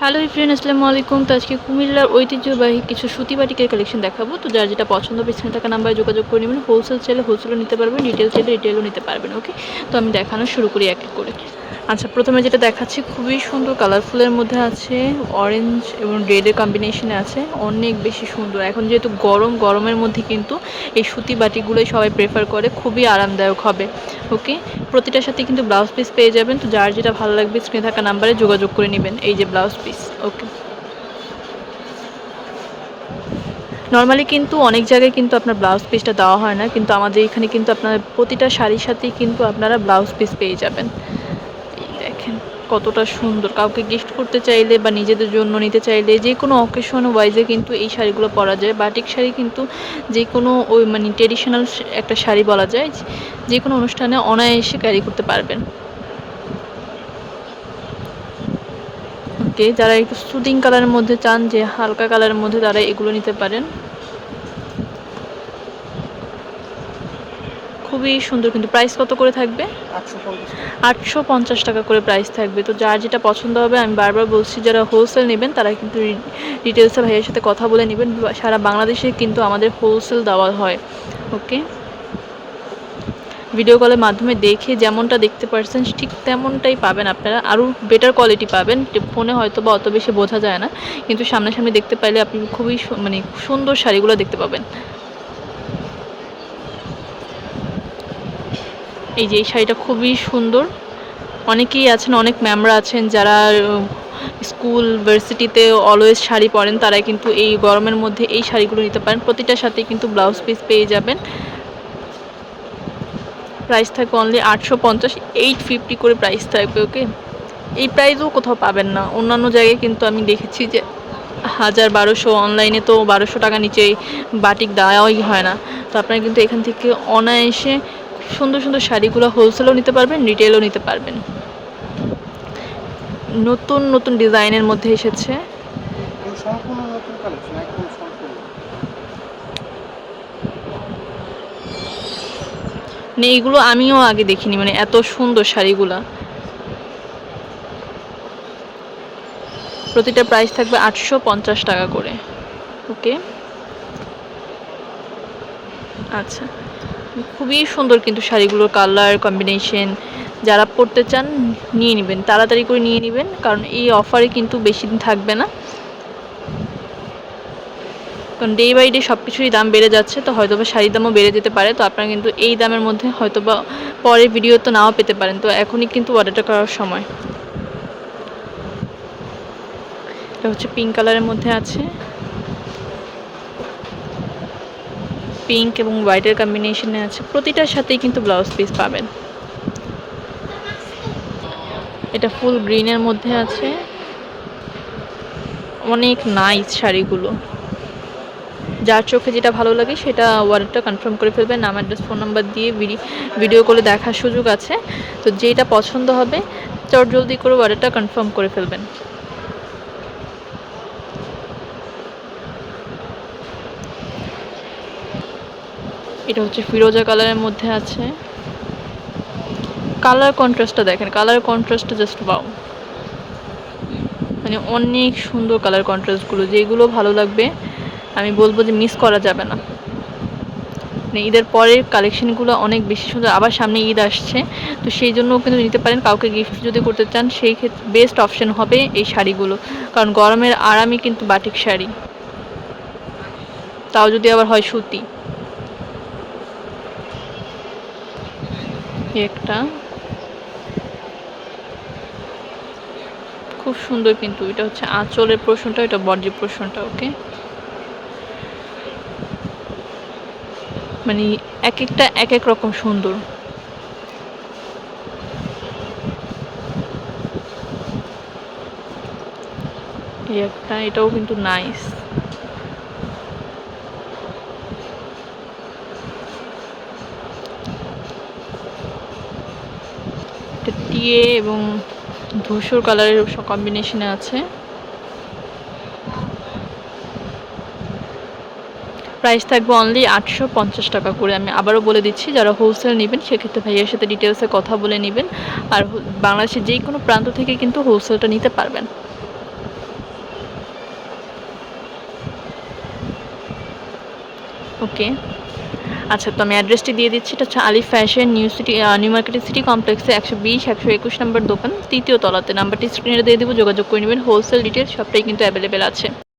Hello friend আসসালামু আলাইকুম। তো আজকে কুমিল্লার ঐতিহ্যবাহী কিছু সুতি বাটিকের কালেকশন দেখাবো। তো যার যেটা পছন্দ হবে, স্ক্রিনে থাকা নাম্বারে যোগাযোগ করে নেবেন। হোলসেল চাইলে হোলসেলও নিতে পারবেন রিটেল চাইলে রিটেলও নিতে পারবেন ওকে তো আমি দেখানো শুরু করি এক এক করে। আচ্ছা প্রথমে যেটা দেখাচ্ছি, খুবই সুন্দর কালারফুলের মধ্যে আছে অরেঞ্জ এবং রেডের কম্বিনেশনে আছে, অনেক বেশি সুন্দর। এখন যেহেতু গরম, গরমের মধ্যে কিন্তু এই সুতি বাটিগুলোই সবাই প্রেফার করে, খুবই আরামদায়ক হবে ওকে প্রতিটার সাথে কিন্তু ব্লাউজ পিস পেয়ে যাবেন। তো যার যেটা ভালো লাগবে, স্ক্রিনে থাকা নাম্বারে যোগাযোগ করে নেবেন। এই যে ব্লাউজ পিস ওকে। নর্মালি কিন্তু অনেক জায়গায় কিন্তু আপনার ব্লাউজ পিসটা দেওয়া হয় না, কিন্তু আমাদের এখানে কিন্তু আপনার প্রতিটা শাড়ির সাথেই কিন্তু আপনারা ব্লাউজ পিস পেয়ে যাবেন। এই দেখেন, কতটা সুন্দর। কাউকে গিফট করতে চাইলে বা নিজেদের জন্য নিতে চাইলে যে কোনো অকেশন ওয়াইজে কিন্তু এই শাড়িগুলো পরা যায়। বাটিক শাড়ি কিন্তু যে কোনো ওই মানে ট্রেডিশনাল একটা শাড়ি বলা যায়, যে কোনো অনুষ্ঠানে অনায়াসে ক্যারি করতে পারবেন। ওকে যারা একটু সুদিং কালারের মধ্যে চান, যে হালকা কালারের মধ্যে তারা এগুলো নিতে পারেন। খুবই সুন্দর কিন্তু প্রাইস কত করে থাকবে? আটশো পঞ্চাশ টাকা করে প্রাইস থাকবে। তো যার যেটা পছন্দ হবে, আমি বারবার বলছি, যারা হোলসেল নেবেন, তারা কিন্তু ডিটেলসে ভাইয়ের সাথে কথা বলে নেবেন। সারা বাংলাদেশে কিন্তু আমাদের হোলসেল দেওয়া হয়। ওকে ভিডিও কলের মাধ্যমে দেখে যেমনটা দেখতে পারছেন, ঠিক তেমনটাই পাবেন আপনারা। আরও বেটার কোয়ালিটি পাবেন। ফোনে হয়তো বা অত বেশি বোঝা যায় না, কিন্তু সামনাসামনি দেখতে পাইলে আপনি খুবই মানে সুন্দর শাড়িগুলো দেখতে পাবেন। এই যে এই শাড়িটা খুবই সুন্দর। অনেকেই আছেন, অনেক ম্যামরা আছেন যারা স্কুল, ভার্সিটিতে অলওয়েজ শাড়ি পরেন তারা কিন্তু এই গরমের মধ্যে এই শাড়িগুলো নিতে পারেন। প্রতিটার সাথে কিন্তু ব্লাউজ পিস পেয়ে যাবেন। প্রাইস থাকবে অনলি আটশো পঞ্চাশ এইট ফিফটি করে প্রাইস থাকবে ওকে এই প্রাইসও কোথাও পাবেন না। অন্যান্য জায়গায় কিন্তু আমি দেখেছি যে হাজার বারোশো অনলাইনে তো বারোশো টাকা নিচে বাটিক দেওয়াই হয় না। তো আপনারা কিন্তু এখান থেকে অনায়াসে সুন্দর সুন্দর শাড়িগুলো হোলসেলও নিতে পারবেন রিটেলও নিতে পারবেন। নতুন নতুন ডিজাইনের মধ্যে এসেছে। নতুন কালেকশন একদম সম্পূর্ণ মানে এইগুলো আমিও আগে দেখিনি মানে এত সুন্দর শাড়িগুলা। প্রতিটা প্রাইস থাকবে আটশো পঞ্চাশ টাকা করে। ওকে আচ্ছা। খুবই সুন্দর কিন্তু শাড়িগুলোর কালার কম্বিনেশন যারা পরতে চান, নিয়ে নেবেন। তাড়াতাড়ি করে নিয়ে নেবেন, কারণ এই অফারে কিন্তু বেশি দিন থাকবে না। কারণ ডে বাই ডে সব কিছুরই দাম বেড়ে যাচ্ছে, তো হয়তো বা শাড়ির দামও বেড়ে যেতে পারে, তো আপনারা কিন্তু এই দামের মধ্যে হয়তো বা পরের ভিডিও তো নাও পেতে পারেন, তো এখনই কিন্তু অর্ডারটা করার সময়। এটা হচ্ছে পিঙ্ক কালারের মধ্যে আছে। পিঙ্ক এবং হোয়াইটের কম্বিনেশনে আছে, প্রতিটার সাথেই কিন্তু ব্লাউজ পিস পাবেন। এটা ফুল গ্রিনের মধ্যে আছে। অনেক নাইস শাড়িগুলো। যার চোখে যেটা ভালো লাগে সেটা অর্ডারটা কনফার্ম করে ফেলবেন, নাম অ্যাড্রেস ফোন নাম্বার দিয়ে ভিডিও কলে দেখার সুযোগ আছে। তো যেটা পছন্দ হবে চট জলদি করে অর্ডারটা কনফার্ম করে ফেলবেন। এটা হচ্ছে ফিরোজা কালারের মধ্যে আছে। কালার কন্ট্রাস্টটা দেখেন কালার কন্ট্রাস্টটা জাস্ট পাও মানে অনেক সুন্দর কালার কন্ট্রাস্টগুলো যেগুলো ভালো লাগবে। আমি বলব যে মিস করা যাবে না। মানে ঈদের পরের কালেকশনগুলো অনেক বেশি সুন্দর, আবার সামনে ঈদ আসছে, তো সেই জন্য কিন্তু নিতে পারেন। কাউকে গিফট যদি করতে চান, সেই ক্ষেত্রে বেস্ট অপশন হবে এই শাড়িগুলো। কারণ গরমের আরামই কিন্তু বাটিক শাড়ি। তাও যদি আবার হয় সুতি। একটা। খুব সুন্দর কিন্তু, এটা হচ্ছে আঁচলের প্রশ্নটা, এটা বডির প্রশ্নটা ওকে মানে এক একটা এক এক রকম সুন্দর। একটা, এটাও কিন্তু নাইস টিয়ে এবং ধূসর কালারের কম্বিনেশনে আছে। প্রাইস থাকবে অনলি আটশো পঞ্চাশ টাকা করে। আমি আবারও বলে দিচ্ছি, যারা হোলসেল নেবেন, সেক্ষেত্রে ভাইয়ের সাথে ডিটেলসে কথা বলে নেবেন। আর বাংলাদেশের যে কোনো প্রান্ত থেকে কিন্তু হোলসেলটা নিতে পারবেন। ওকে আচ্ছা তো আমি অ্যাড্রেসটি দিয়ে দিচ্ছি। এটা হচ্ছে Ali fashion new city new মার্কেটের সিটি কমপ্লেক্সে একশো বিশ, একশো একুশ নম্বর দোকান। তৃতীয় তলাতে। নাম্বারটি স্ক্রিনে দিয়ে দেবো, যোগাযোগ করে নেবেন। হোলসেল ডিটেলস সবটাই কিন্তু অ্যাভেলেবেল আছে।